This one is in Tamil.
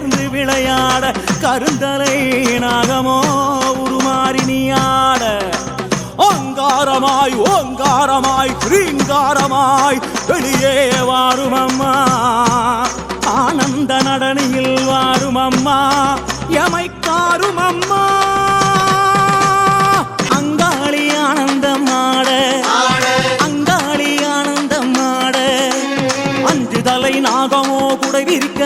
சேர்ந்து விளையாட கருந்தலை நாகமோ உருமாறி நீயாட ஓங்காரமாய் ஓங்காரமாய் ரீங்காரமாய் வெளியே வாரும் அம்மா ஆனந்த நடனியில் வாரும் அம்மா எமைக்காரும் அம்மா அங்காளி ஆனந்தம் ஆட. அங்காளி ஆனந்தம் ஆட. அஞ்சு தலை நாகமோ கூட விரிக்க